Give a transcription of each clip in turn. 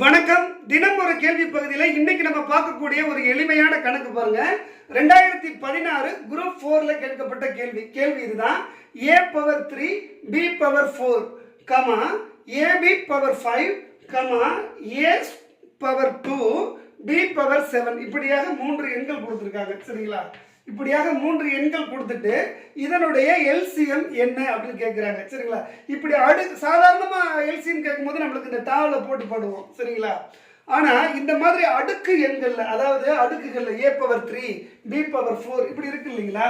வணக்கம். தினம் ஒரு கேள்வி பகுதியில் இன்னைக்கு நம்ம பார்க்கக்கூடிய ஒரு எளிமையான கணக்கு பாருங்க. ரெண்டாயிரத்தி பதினாறு குரூப் ஃபோர்ல கேட்கப்பட்ட கேள்வி. கேள்வி இதுதான். A power three B power four comma AB power five comma A power two B power seven இப்படியாக மூன்று எண்கள் கொடுத்துருக்காங்க. சரிங்களா? இப்படியாக மூன்று எண்கள் கொடுத்துட்டு இதனுடைய எல்சிஎம் என்ன அப்படின்னு கேட்குறாங்க சரிங்களா? இப்படி அடு சாதாரணமாக எல்சிஎம் கேட்கும்போது நம்மளுக்கு இந்த தாவலை போட்டு பாடுவோம். சரிங்களா? ஆனால் இந்த மாதிரி அடுக்கு எண்களில் அதாவது அடுக்குகளில் A power three B power four இப்படி இருக்கு இல்லைங்களா?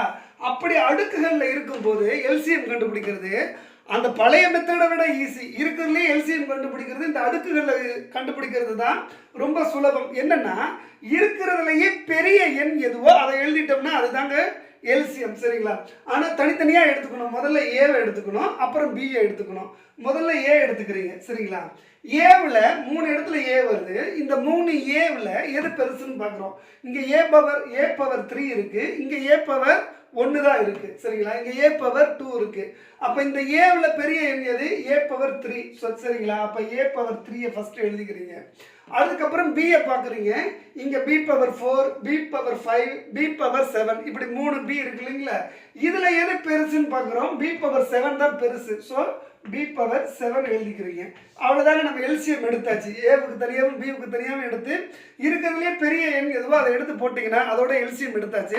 அப்படி அடுக்குகளில் இருக்கும்போது எல்சிஎம் கண்டுபிடிக்கிறது அந்த பழைய மெத்தடை விட ஈஸி இருக்கிறதுலே எல்சிஎம் கண்டுபிடிக்கிறது இந்த அடுக்குகளில் கண்டுபிடிக்கிறது தான் ரொம்ப சுலபம். என்னென்னா இருக்கிறதுலையே பெரிய எண் எதுவோ அதை எழுதிட்டோம்னா அதுதாங்க எல்சிஎம் சரிங்களா? ஆனால் தனித்தனியாக எடுத்துக்கணும். முதல்ல ஏவை எடுத்துக்கணும் அப்புறம் பிஏ எடுத்துக்கணும். முதல்ல ஏ எடுத்துக்கிறீங்க சரிங்களா? ஏவில் மூணு இடத்துல ஏ வருது. இந்த மூணு ஏவில் எது பெருசுன்னு பார்க்குறோம். இங்கே A power A power three இருக்குது இங்கே ஏ பவர் ஒன்று தான் இருக்குது சரிங்களா? இங்கே ஏ பவர் டூ இருக்குது அப்போ இந்த ஏவில் பெரிய எண் எது? ஏ பவர் த்ரீ சரிங்களா? அப்போ ஏ பவர் த்ரீயை ஃபஸ்ட்டு எழுதிக்கிறீங்க. அதுக்கப்புறம் பியை பார்க்குறீங்க. இங்கே B power four B power five B power seven இப்படி மூணு பி இருக்கு இல்லைங்களா? இதில் எது பெருசுன்னு பார்க்குறோம்? பி பவர் செவன் தான் பெருசு. ஸோ பி பவர் செவன் எழுதிக்கிறீங்க. அவ்வளோதாங்க நம்ம எல்சிஎம் எடுத்தாச்சு. ஏவுக்கு தனியாகவும் பிவுக்கு தனியாகவும் எடுத்து இருக்கிறதுலே பெரிய எண் எதுவோ அதை எடுத்து போட்டிங்கன்னா அதோட எல்சிஎம் எடுத்தாச்சு.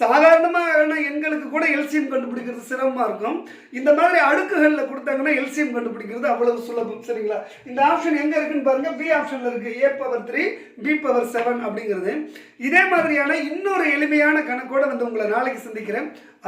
சாதாரணமான எண்களுக்கு கூட எல்சிஎம் கண்டுபிடிக்கிறது சிரமமாக இருக்கும். இந்த மாதிரி அடுக்குகளில் கொடுத்தாங்கன்னா எல்சிஎம் கண்டுபிடிக்கிறது அவ்வளவு சுலபம். சரிங்களா? இந்த ஆப்ஷன் எங்கே இருக்குன்னு பாருங்க. பி ஆப்ஷனில் இருக்குது A power three B power seven அப்படிங்கிறது. இதே மாதிரியான இன்னொரு எளிமையான கணக்கோடு வந்து உங்களை நாளைக்கு சந்திக்கிறேன்.